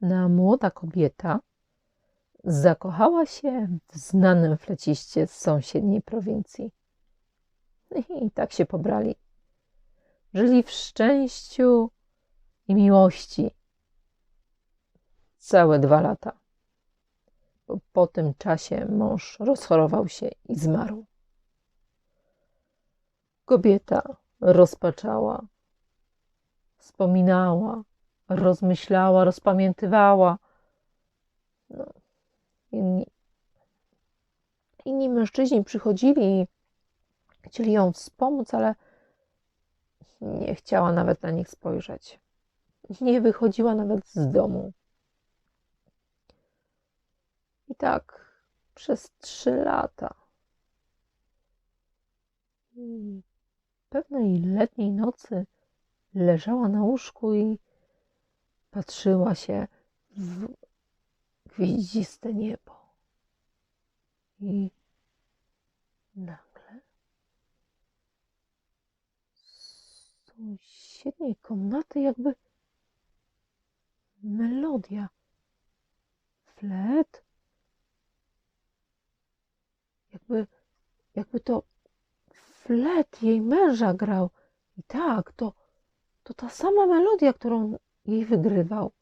pewna młoda kobieta zakochała się w znanym fleciście z sąsiedniej prowincji. I tak się pobrali. Żyli w szczęściu i miłości całe dwa lata. Po tym czasie mąż rozchorował się i zmarł. Kobieta rozpaczała, wspominała, rozmyślała, rozpamiętywała. No, inni, inni mężczyźni przychodzili i chcieli ją wspomóc, ale nie chciała nawet na nich spojrzeć. Nie wychodziła nawet z domu. I tak przez trzy lata. I pewnej letniej nocy leżała na łóżku i patrzyła się w gwieździste niebo. I nagle z sąsiedniej komnaty jakby melodia, flet, jakby, jakby to flet jej męża grał. I tak, to, to ta sama melodia, którą jej wygrywał.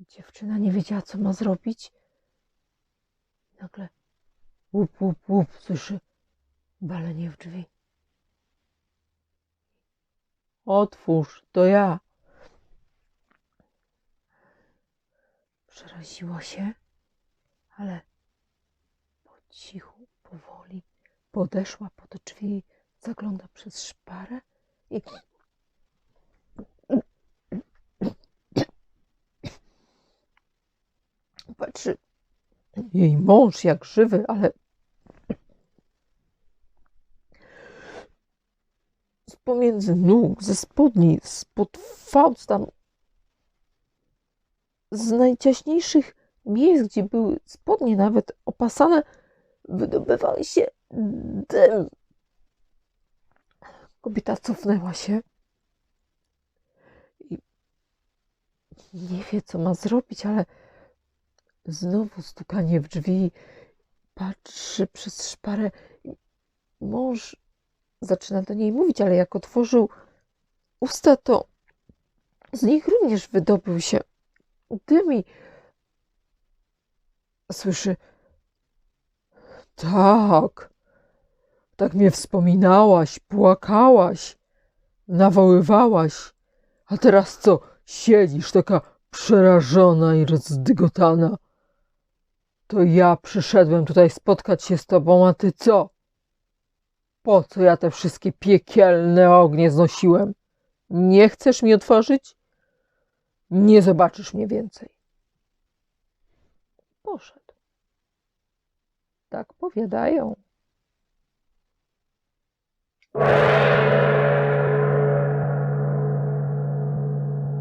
Dziewczyna nie wiedziała, co ma zrobić. Nagle łup, łup, łup, słyszy walenie w drzwi. Otwórz, to ja. Przeraziła się, ale po cichu, powoli podeszła pod drzwi, zagląda przez szparę i patrzy. Jej mąż jak żywy, ale z pomiędzy nóg, ze spodni, spod fałd tam z najciaśniejszych miejsc, gdzie były spodnie nawet opasane, wydobywał się dym. Kobieta cofnęła się i nie wie, co ma zrobić, ale znowu stukanie w drzwi. Patrzy przez szparę. Mąż zaczyna do niej mówić, ale jak otworzył usta, to z nich również wydobył się dym i słyszy tak, tak mnie wspominałaś, płakałaś, nawoływałaś, a teraz co, siedzisz taka przerażona i rozdygotana. To ja przyszedłem tutaj spotkać się z tobą, a ty co? Po co ja te wszystkie piekielne ognie znosiłem? Nie chcesz mi otworzyć? Nie zobaczysz mnie więcej. Poszedł. Tak powiadają. you.